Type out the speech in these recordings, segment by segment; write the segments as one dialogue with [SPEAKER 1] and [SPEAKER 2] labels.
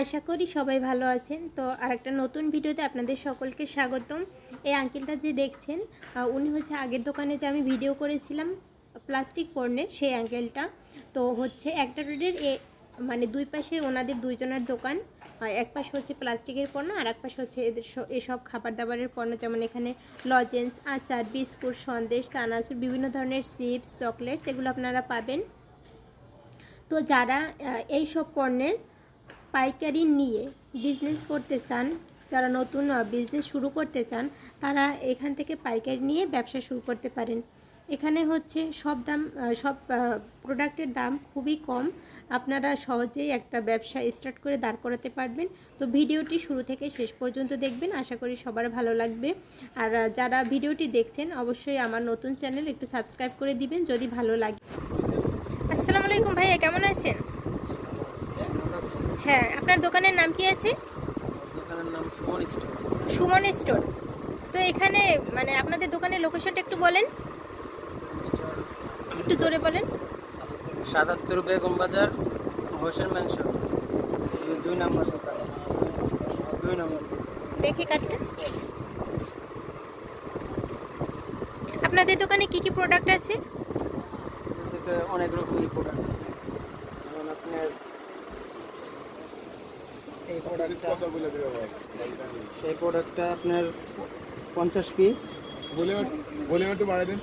[SPEAKER 1] আশা করি সবাই ভালো আছেন। তো আরেকটা নতুন ভিডিওতে আপনাদের সকলকে স্বাগতম। এই আঙ্কেলটা যে দেখছেন উনি হচ্ছে আগের দোকানে যে আমি ভিডিও করেছিলাম প্লাস্টিক পণ্যের, সেই আঙ্কেলটা। তো হচ্ছে একটা রোডের এ মানে দুই পাশে ওনাদের দুইজনের দোকান এক পাশে হচ্ছে প্লাস্টিকের পণ্য, আর এক পাশে হচ্ছে এদের এসব খাবার দাবারের পণ্য, যেমন এখানে লজেন্স, আচার, বিস্কুট, সন্দেশ, চানাচুর, বিভিন্ন ধরনের চিপস, চকলেটস, এগুলো আপনারা পাবেন। তো যারা এই সব পণ্যের পাইকারি নিয়ে বিজনেস করতে চান, যারা নতুন বিজনেস শুরু করতে চান, তারা এখান থেকে পাইকারি নিয়ে ব্যবসা শুরু করতে পারেন। এখানে হচ্ছে সব দাম সব প্রোডাক্টের দাম খুবই কম। আপনারা সহজেই একটা ব্যবসা স্টার্ট করে দাঁড় করাতে পারবেন। তো ভিডিওটি শুরু থেকে শেষ পর্যন্ত দেখবেন, আশা করি সবার ভালো লাগবে। আর যারা ভিডিওটি দেখছেন, অবশ্যই আমার নতুন চ্যানেল একটু সাবস্ক্রাইব করে দিবেন, যদি ভালো লাগে। আসসালামু আলাইকুম ভাইয়া, কেমন আছেন? হ্যাঁ আপনার দোকানের নাম কি আছে?
[SPEAKER 2] দোকানের নাম সুমন স্টোর।
[SPEAKER 1] সুমন স্টোর। তো এখানে মানে আপনাদের দোকানের লোকেশনটা একটু বলেন। একটু জোরে বলেন।
[SPEAKER 2] সাতাত্তর বেগম বাজার হোসেন ম্যানশন। দুই নম্বর দুই নম্বর
[SPEAKER 1] দেখি কার্ডটা আপনাদের দোকানে কি কি প্রোডাক্ট আছে?
[SPEAKER 2] অনেক রকমের প্রোডাক্ট আছে। যেমন আপনার এই প্রোডাক্টটা এই প্রোডাক্টটা আপনার পঞ্চাশ পিস
[SPEAKER 3] ভলিউম ভলিউম একটু বাড়াই দিন।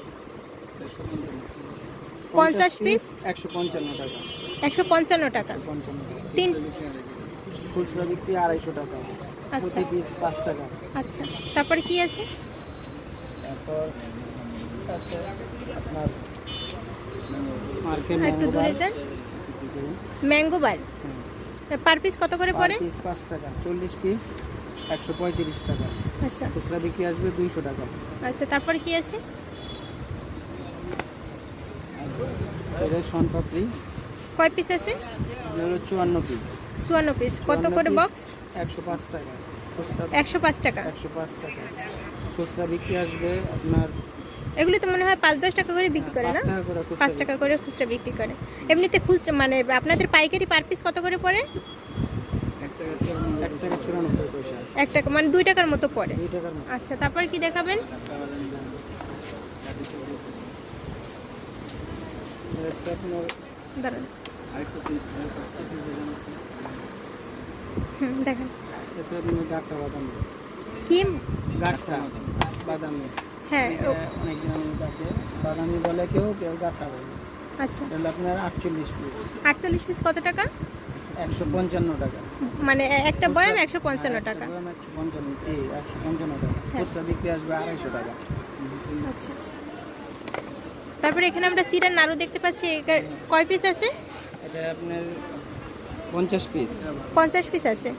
[SPEAKER 1] পঞ্চাশ piece?
[SPEAKER 2] একশো পঞ্চান্ন টাকা।
[SPEAKER 1] একশো পঞ্চান্ন টাকা।
[SPEAKER 2] পঞ্চান্ন
[SPEAKER 1] তিন
[SPEAKER 2] খুচরা বিক্রি আড়াইশো টাকা।
[SPEAKER 1] আচ্ছা।
[SPEAKER 2] প্রতি পিস পাঁচ টাকা।
[SPEAKER 1] আচ্ছা। তারপরে কি আছে?
[SPEAKER 2] তারপর আছে আপনার মার্কেট
[SPEAKER 1] আর একটু দূরে যান। ম্যাঙ্গো বার পার পিস কত করে পড়ে?
[SPEAKER 2] পিস পাঁচ টাকা চল্লিশ পিস একশো পঁয়ত্রিশ টাকা।
[SPEAKER 1] আচ্ছা।
[SPEAKER 2] খুচরা বিক্রি আসবে দুইশো টাকা।
[SPEAKER 1] আচ্ছা তারপরে কি আছে?
[SPEAKER 2] এটা শনপাপড়ি।
[SPEAKER 1] কয় পিস আছে?
[SPEAKER 2] হলো চুয়ান্ন পিস
[SPEAKER 1] চুয়ান্ন পিস কত করে বক্স
[SPEAKER 2] একশো পাঁচ টাকা। খুচরা
[SPEAKER 1] একশো পাঁচ টাকা।
[SPEAKER 2] একশো পাঁচ টাকা। খুচরা বিক্রি আসবে আপনার
[SPEAKER 1] এগুলো তো মনে হয় পাঁচ দশ টাকা করে বিক্রি করে না?
[SPEAKER 2] পাঁচ টাকা করে খুচরা
[SPEAKER 1] বিক্রি করে। এমনিতে খুচরা মানে আপনাদের পাইকারি পার পিস কত করে পড়ে?
[SPEAKER 2] এক টাকা
[SPEAKER 1] মানে দুই টাকার মতো পড়ে। আচ্ছা তারপরে কি দেখাবেন?
[SPEAKER 2] আপনার
[SPEAKER 1] দাঁড়ান। দেখেন।
[SPEAKER 2] বাদাম।
[SPEAKER 1] কি?
[SPEAKER 2] বাদামি।
[SPEAKER 1] হ্যাঁ
[SPEAKER 2] অনেক বাদামি বলে কেউ কেউ গাঠা বলে।
[SPEAKER 1] আচ্ছা।
[SPEAKER 2] আপনার আটচল্লিশ পিস
[SPEAKER 1] আটচল্লিশ পিস কত টাকা?
[SPEAKER 2] একশো পঞ্চান্ন টাকা।
[SPEAKER 1] মানে একটা বয়াম একশো পঞ্চান্ন
[SPEAKER 2] হ্যাঁ,
[SPEAKER 1] টাকা।
[SPEAKER 2] একশো পঞ্চান্ন এই একশো পঞ্চান্ন টাকা।
[SPEAKER 1] হ্যাঁ।
[SPEAKER 2] খুচরা বিক্রি আসবে আড়াইশো টাকা।
[SPEAKER 1] আচ্ছা। তারপরে এখানে আমরা সিরার নাড়ু দেখতে পাচ্ছি। কয় পিস আছে?
[SPEAKER 2] এটা আপনার পঞ্চাশ পিস
[SPEAKER 1] পঞ্চাশ পিস আছে।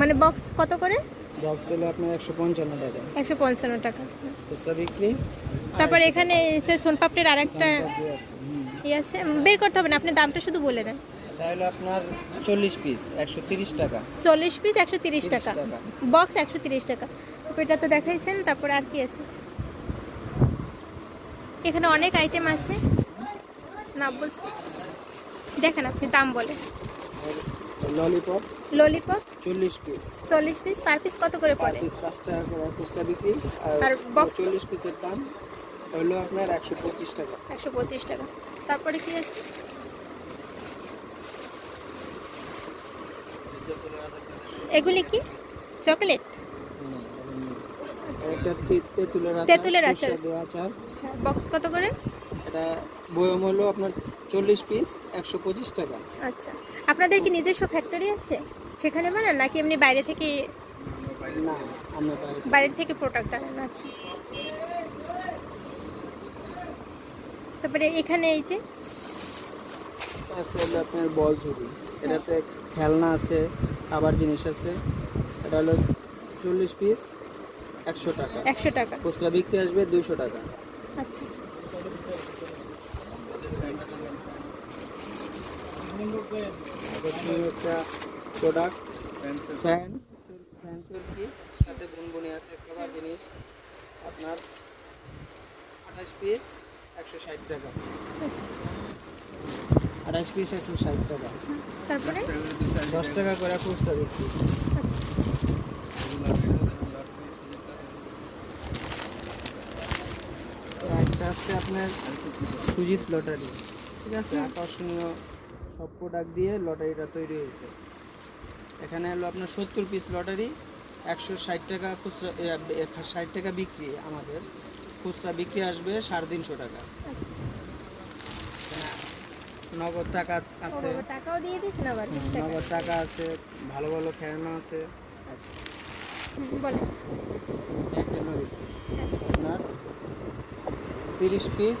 [SPEAKER 1] মানে বক্স কত করে?
[SPEAKER 2] বক্স হলো আপনার একশো পঞ্চান্ন টাকা।
[SPEAKER 1] একশো পঞ্চান্ন টাকা।
[SPEAKER 2] খুচরা বিক্রি।
[SPEAKER 1] তারপর এখানে সে সোনপাপড়ির আরেকটা
[SPEAKER 2] সবজি আছে
[SPEAKER 1] ইয়ে আছে বের করতে হবে না আপনি দামটা শুধু বলে দেন।
[SPEAKER 2] এটা হলো আপনার চল্লিশ পিস একশো তিরিশ টাকা।
[SPEAKER 1] চল্লিশ পিস একশো তিরিশ
[SPEAKER 2] 30
[SPEAKER 1] টাকা।
[SPEAKER 2] টাকা।
[SPEAKER 1] বক্স একশো তিরিশ টাকা। এটা তো দেখাইছেন তারপর আর কি আছে? এখানে অনেক আইটেম আছে। না বলছি দেখেন আপনি দাম বলে
[SPEAKER 2] ললিপপ
[SPEAKER 1] ললিপপ
[SPEAKER 2] চল্লিশ পিস
[SPEAKER 1] চল্লিশ পিস পার পিস কত করে পড়ে?
[SPEAKER 2] পিস পাঁচ টাকা করে খুচরা বিক্রি।
[SPEAKER 1] আর box?
[SPEAKER 2] চল্লিশ পিসের দাম হলো আপনার একশো পঁচিশ টাকা।
[SPEAKER 1] একশো পঁচিশ টাকা। তারপরে কি আছে? এগুলি কি? চকলেট?
[SPEAKER 2] একটা তে- তেঁতুলের আচার
[SPEAKER 1] বক্স কত করে?
[SPEAKER 2] এটা বয়ম হলো আপনার চল্লিশ পিস একশো পঁচিশ টাকা।
[SPEAKER 1] আচ্ছা। আপনাদের কি নিজস্ব ফ্যাক্টরি আছে সেখানে বানান নাকি এমনি বাইরে থেকে
[SPEAKER 2] না আমরা বাইরে
[SPEAKER 1] বাইরে থেকে প্রোডাক্ট আনেন? আচ্ছা। তারপরে এখানে এই যে
[SPEAKER 2] আছে হলো আপনার বল ঝুড়ি। এটাতে খেলনা আছে আবার জিনিস আছে। এটা হলো চল্লিশ পিস একশো টাকা।
[SPEAKER 1] একশো টাকা।
[SPEAKER 2] খুচরা বিক্রি আসবে দুইশো টাকা।
[SPEAKER 1] আচ্ছা।
[SPEAKER 2] একটা প্রোডাক্ট ফ্যান ফ্যান চলছি সাথে বুনবুনি আছে খাবার জিনিস। আপনার আঠাশ পিস একশো ষাট টাকা। আঠাশ পিস একশো ষাট টাকা।
[SPEAKER 1] তারপরে?
[SPEAKER 2] দশ টাকা করে খুচরা বিক্রি একটা আছে আপনার সুজিত লটারি। ঠিক আছে। আকর্ষণীয় সব প্রোডাক্ট দিয়ে লটারিটা তৈরি হয়েছে। এখানে হলো আপনার সত্তর পিস লটারি একশো ষাট টাকা খুচরা ষাট টাকা বিক্রি আমাদের। খুচরা বিক্রি আসবে সাড়ে তিনশো টাকা। নগদ টাকা আছে নগদ টাকা? আছে ভালো ভালো খেলনা আছে। নদী আপনার তিরিশ পিস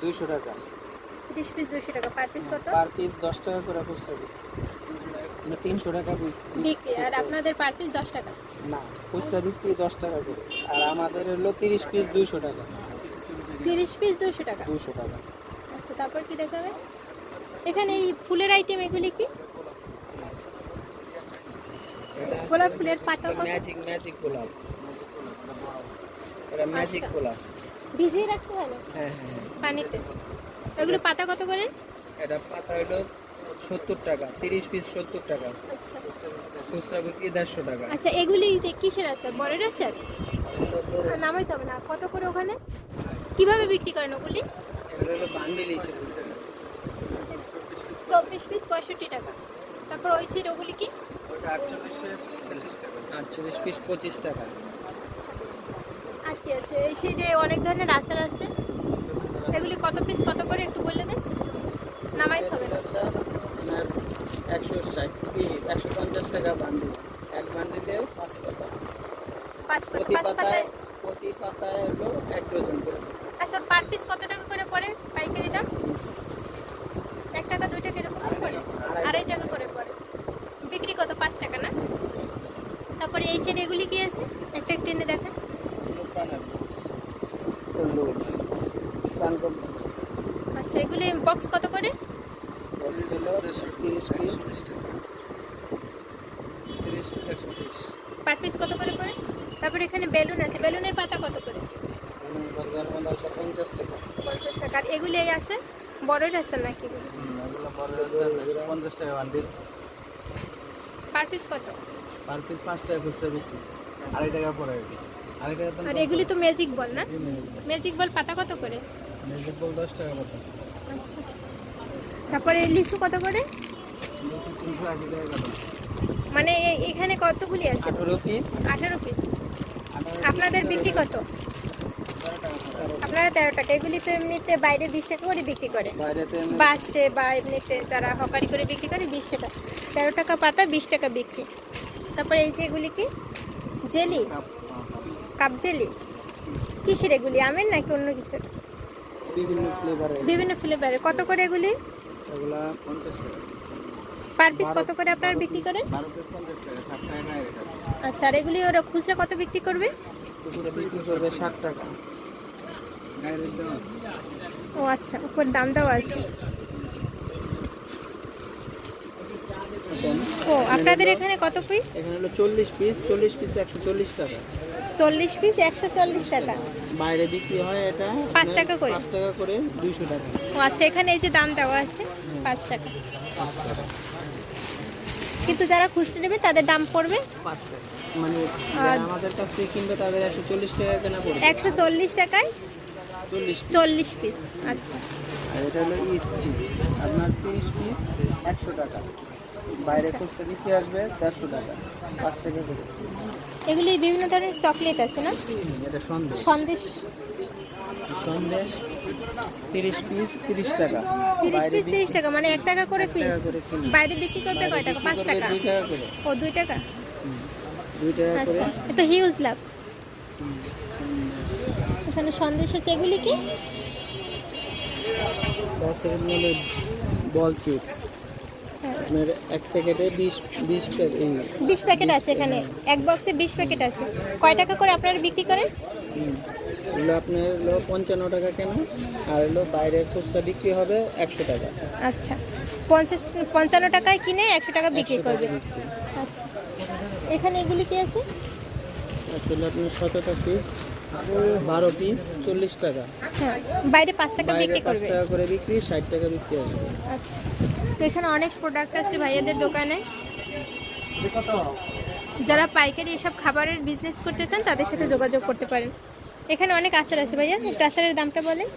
[SPEAKER 2] দুইশো টাকা।
[SPEAKER 1] তিরিশ পিস দুশো টাকা। পার পিস কত?
[SPEAKER 2] পার পিস দশ টাকা করে খুচরা বিক্রি। মানে তিনশো টাকা বিক্রি।
[SPEAKER 1] আর আপনাদের পার পিস দশ টাকা?
[SPEAKER 2] না খুচরা বিক্রি দশ টাকা করে। আর আমাদের হলো তিরিশ পিস দুইশো টাকা।
[SPEAKER 1] তিরিশ পিস দুশো টাকা?
[SPEAKER 2] দুশো টাকা।
[SPEAKER 1] আচ্ছা তারপর কি দেখাবে? এখানে এই ফুলের আইটেম এগুলি কি? গোলাপ ফুলের পাতা
[SPEAKER 2] ম্যাজিক ম্যাজিক গোলাপ। এটা ম্যাজিক
[SPEAKER 1] আচ্ছা।
[SPEAKER 2] গোলাপ।
[SPEAKER 1] ভিজিয়ে রাখতে হবে
[SPEAKER 2] হ্যাঁ হ্যাঁ হ্যাঁ।
[SPEAKER 1] পানিতে? এগুলো পাতা কত করে?
[SPEAKER 2] এটা পাতা হলো সত্তর টাকা তিরিশ পিস সত্তর টাকা।
[SPEAKER 1] আচ্ছা।
[SPEAKER 2] খুচরা বিক্রি দেড়শো টাকা।
[SPEAKER 1] আচ্ছা এগুলি কিসের আচার বরের আচার নামাইতে হবে না। কত করে ওখানে? কীভাবে বিক্রি করেন ওগুলি? চব্বিশ পিস পঁয়ষট্টি টাকা। তারপর ওই সাইড ওগুলি কি?
[SPEAKER 2] আটচল্লিশ পিস পঁচিশ টাকা।
[SPEAKER 1] আর কি আছে? এই সাইডে অনেক ধরনের আচার আছে। এগুলি কত পিস কত করে একটু বলে দেন? নামাইতে হবে না।
[SPEAKER 2] আচ্ছা আপনার একশো ষাট একশো পঞ্চাশ টাকা বান্ডিল। এক বান্ডিলে পাঁচ পাতা।
[SPEAKER 1] পাঁচ
[SPEAKER 2] পাতায় প্রতি পাতায় হলো এক ডজন করে।
[SPEAKER 1] আচ্ছা পার পিস কত টাকা করে পড়ে পাইকারি দাম? এক টাকা দুই টাকা এরকম করে আড়াই টাকা। করে পড়ে। বিক্রি কত? পাঁচ টাকা না? তারপরে এই সাইড এগুলি কি আছে? একটা একটা এনে দেখেন আচ্ছা এগুলি বক্স কত করে? পার পিস কত করে পড়ে? তারপরে এখানে বেলুন আছে। বেলুনের পাতা কত করে?
[SPEAKER 2] পঞ্চাশ টাকা।
[SPEAKER 1] পঞ্চাশ টাকা। আর এগুলি আছে? বড়ের আছে নাকি? এগুলি?
[SPEAKER 2] পঞ্চাশ টাকা বান্ডিল।
[SPEAKER 1] পার পিস কত?
[SPEAKER 2] পার পিস পাঁচ টাকা খুচরা বিক্রি। আড়াই টাকা পড়ে টাকা
[SPEAKER 1] আর এগুলি তো ম্যাজিক বল না? ম্যাজিক বল পাতা কত করে?
[SPEAKER 2] মেজিক বল দশ টাকা মতো।
[SPEAKER 1] আচ্ছা। তারপরে লিচু কত করে? মানে এখানে কতগুলি আছে?
[SPEAKER 2] আঠেরো পিস
[SPEAKER 1] আঠারো পিস আপনাদের বিক্রি কত? আপনারা তেরো টাকা। এগুলি তো এমনিতে বাইরে বিশ টাকা করে বিক্রি করে।
[SPEAKER 2] বাইরেতে
[SPEAKER 1] বাসে বা এমনিতে যারা হকারি করে বিক্রি করে বিশ টাকা। তেরো টাকা পাতা বিশ টাকা বিক্রি। তারপরে এই যে এগুলি কি? জেলি? Cup jelly? কিসের এগুলি? আমের নাকি অন্য কিছু
[SPEAKER 2] বিভিন্ন ফ্লেভারের
[SPEAKER 1] ফ্লেভারের কত করে এগুলি?
[SPEAKER 2] এগুলা পঞ্চাশ টাকা।
[SPEAKER 1] পার পিস কত করে আপনারা বিক্রি করেন আচ্ছা আর এগুলি ওরা খুচরা কত বিক্রি করবে?
[SPEAKER 2] কুকুরে বিক্রি করবে ষাট টাকা।
[SPEAKER 1] ও আচ্ছা উপর দাম দেওয়া আছে। ও আপনাদের এখানে কত পিস
[SPEAKER 2] এখানে হলো চল্লিশ পিস চল্লিশ পিস একশো চল্লিশ টাকা।
[SPEAKER 1] চল্লিশ পিস একশো চল্লিশ টাকা।
[SPEAKER 2] বাইরে বিক্রি হয় এটা
[SPEAKER 1] পাঁচ টাকা করে?
[SPEAKER 2] পাঁচ টাকা করে দুইশো টাকা।
[SPEAKER 1] ও আচ্ছা এখানে এই যে দাম দেওয়া আছে পাঁচ টাকা।
[SPEAKER 2] পাঁচ টাকা
[SPEAKER 1] কিন্তু যারা খুচরো নেবে তাদের দাম পড়বে?
[SPEAKER 2] পাঁচ টাকা। মানে আমাদের কাছ থেকে কিনবে তাদের একশো চল্লিশ টাকা কেনা পড়বে।
[SPEAKER 1] একশো চল্লিশ টাকায়
[SPEAKER 2] চল্লিশ
[SPEAKER 1] চল্লিশ পিস আচ্ছা।
[SPEAKER 2] আর এটা হলো ইস্ট চিপস। আপনার তিরিশ পিস একশো টাকা। বাইরে খুচরা বিক্রি আসবে দেড়শো টাকা পাঁচ টাকা করে।
[SPEAKER 1] এগুলি বিভিন্ন ধরনের চকলেট আছে না?
[SPEAKER 2] এটা সন্দেশ।
[SPEAKER 1] সন্দেশ।
[SPEAKER 2] সন্দেশ তিরিশ পিস তিরিশ টাকা।
[SPEAKER 1] তিরিশ পিস তিরিশ টাকা মানে এক টাকা করে পিস।
[SPEAKER 2] করে
[SPEAKER 1] বাইরে বিক্রি করবে কয় টাকা? পাঁচ টাকা।
[SPEAKER 2] করে
[SPEAKER 1] ও দুই টাকা।
[SPEAKER 2] দুই টাকা? করে।
[SPEAKER 1] আচ্ছা এটা হিউজ লাভ। এখানে সন্দেশ আছে এগুলি কি?
[SPEAKER 2] Ball chips. আপনার এক প্যাকেটে বিশ বিশ প্যাকেট
[SPEAKER 1] বিশ প্যাকেট আছে এখানে। এক বক্সে বিশ প্যাকেট আছে। কয় টাকা করে আপনারা বিক্রি করেন?
[SPEAKER 2] এগুলো আপনার হলো পঞ্চান্ন টাকা কেন? আর হলো বাইরে খুচরা বিক্রি হবে একশো টাকা।
[SPEAKER 1] আচ্ছা। পঞ্চাশ পঞ্চান্ন টাকায় কিনে একশো টাকা বিক্রি
[SPEAKER 2] 100
[SPEAKER 1] করবে। আচ্ছা। এখানে এগুলি কি আছে?
[SPEAKER 2] আচ্ছা হলো আপনার সতেরোটা চিপস বারো পিস চল্লিশ টাকা।
[SPEAKER 1] হ্যাঁ। বাইরে পাঁচ টাকা বিক্রি
[SPEAKER 2] পাঁচ
[SPEAKER 1] করবে।
[SPEAKER 2] টাকা করে বিক্রি ষাট টাকা বিক্রি হবে।
[SPEAKER 1] আচ্ছা। তো এখানে অনেক প্রোডাক্ট আছে ভাইয়াদের দোকানে। যারা পাইকারি এসব খাবারের বিজনেস করতে চান তাদের সাথে যোগাযোগ করতে পারেন। এখানে অনেক আচার আছে ভাইয়া একটু আচারের দামটা বলেন।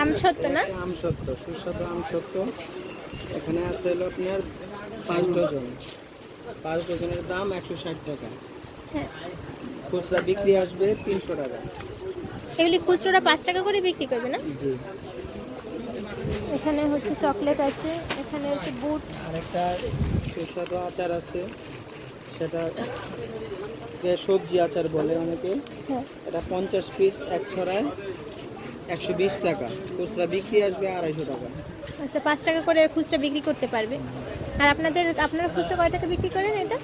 [SPEAKER 1] আম সত্য না?
[SPEAKER 2] আম সত্য সুস্বাদু আম সত্য। এখানে আছে হলো আপনার পাঁচ ডজন। পাঁচ ডজনের দাম একশো ষাট টাকা।
[SPEAKER 1] হ্যাঁ।
[SPEAKER 2] খুচরা বিক্রি আসবে তিনশো টাকা।
[SPEAKER 1] এগুলি খুচরোটা পাঁচ টাকা করে বিক্রি করবে না?
[SPEAKER 2] জি।
[SPEAKER 1] এখানে হচ্ছে চকলেট আছে এখানে হচ্ছে বুট।
[SPEAKER 2] আরেকটা সুস্বাদু আচার আছে সেটা যে সবজি আচার বলে অনেকে।
[SPEAKER 1] হ্যাঁ।
[SPEAKER 2] এটা পঞ্চাশ পিস এক ছড়ায় একশো বিশ টাকা। খুচরা বিক্রি আসবে আড়াইশো টাকা।
[SPEAKER 1] আচ্ছা পাঁচ টাকা করে খুচরা বিক্রি করতে পারবে। আর আপনাদের আপনারা খুচরা কয় টাকা বিক্রি করেন এটা?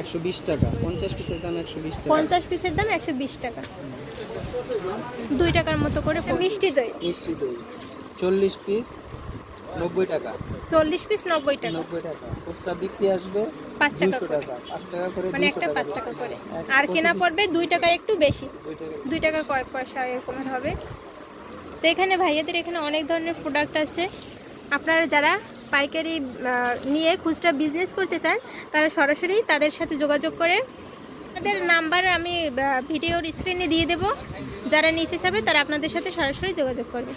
[SPEAKER 2] একশো বিশ টাকা পঞ্চাশ পিসের দাম একশো বিশ টাকা।
[SPEAKER 1] পঞ্চাশ পিসের দাম একশো বিশ টাকা। দুই টাকার মতো করে মিষ্টি দই।
[SPEAKER 2] মিষ্টি দই। চল্লিশ পিস নব্বই টাকা।
[SPEAKER 1] চল্লিশ পিস নব্বই টাকা।
[SPEAKER 2] নব্বই টাকা। খুচরা বিক্রি আসবে
[SPEAKER 1] পাঁচ টাকা
[SPEAKER 2] টাকা। পাঁচ টাকা করে
[SPEAKER 1] মানে একটা পাঁচ টাকা
[SPEAKER 2] করে।
[SPEAKER 1] আর কেনা পড়বে দুই টাকা একটু বেশি।
[SPEAKER 2] দুই টাকা
[SPEAKER 1] কয়েক পয়সা এরকম হবে। তো এখানে ভাইয়াদের এখানে অনেক ধরনের প্রোডাক্ট আছে। আপনারা যারা পাইকারি নিয়ে খুচরা বিজনেস করতে চান তারা সরাসরি তাদের সাথে যোগাযোগ করে। তাদের নাম্বার আমি ভিডিওর স্ক্রিনে দিয়ে দেব। যারা নিতে চাবে তারা আপনাদের সাথে সরাসরি যোগাযোগ করবে।